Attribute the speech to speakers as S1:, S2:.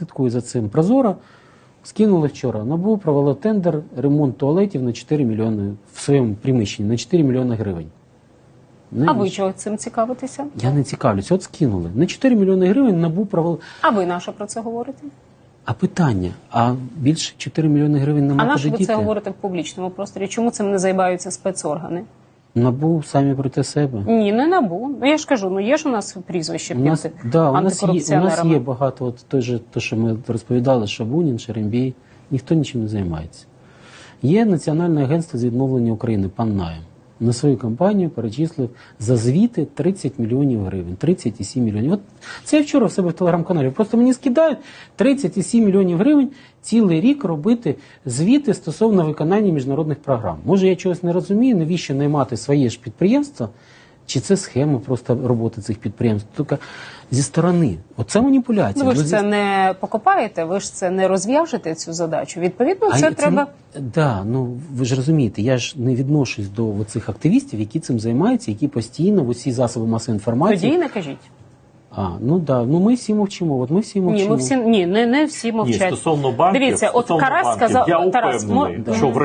S1: слідкую за цим. Прозоро скинули вчора. НАБУ провело тендер ремонт туалетів на 4 мільйони в своєму приміщенні на 4 мільйони гривень. Не
S2: А ви чого цим цікавитеся?
S1: Я не цікавлюсь, от скинули. На 4 мільйони гривень НАБУ провело.
S2: А ви на що про це говорите?
S1: А питання: а більше 4 мільйони гривень
S2: А
S1: нема
S2: на що ви це говорите в публічному просторі? Чому цим не займаються спецоргани?
S1: НАБУ самі проти себе.
S2: Ні, не набу. Ну я ж кажу, ну є ж у нас прізвище
S1: У нас,
S2: під
S1: да, у, нас є, у нас є багато, от той же, то, що ми розповідали, Шабунін, Шерембій, ніхто нічим не займається. Є Національне агентство з відновлення України, пан Найм. На свою кампанію перечислив за звіти 30 мільйонів гривень, 37 мільйонів. От це я вчора в себе в телеграм-каналі. Просто мені скидають 37 мільйонів гривень цілий рік робити звіти стосовно виконання міжнародних програм. Може, я чогось не розумію, навіщо наймати своє ж підприємство, чи це схема просто роботи цих підприємств? Тільки зі сторони. Оце маніпуляція.
S2: Ну, ви ж це не покопаєте, ви ж це не розв'яжете цю задачу. Відповідно, це
S1: я-
S2: треба.
S1: не- Да, ну ви ж розумієте, я ж не відношусь до цих активістів, які цим займаються, які постійно в усі засоби масової інформації.
S2: Тоді і не кажіть.
S1: А, ну да, ну ми всі мовчимо. От ми всі мовчимо.
S2: Ні, ми всі ні, не, не всі
S3: Ні, стосовно банків,
S2: Дивіться, от
S3: стосовно
S2: Карась
S3: банків,
S2: сказав
S3: я
S2: Тарас,
S3: упевнений, що в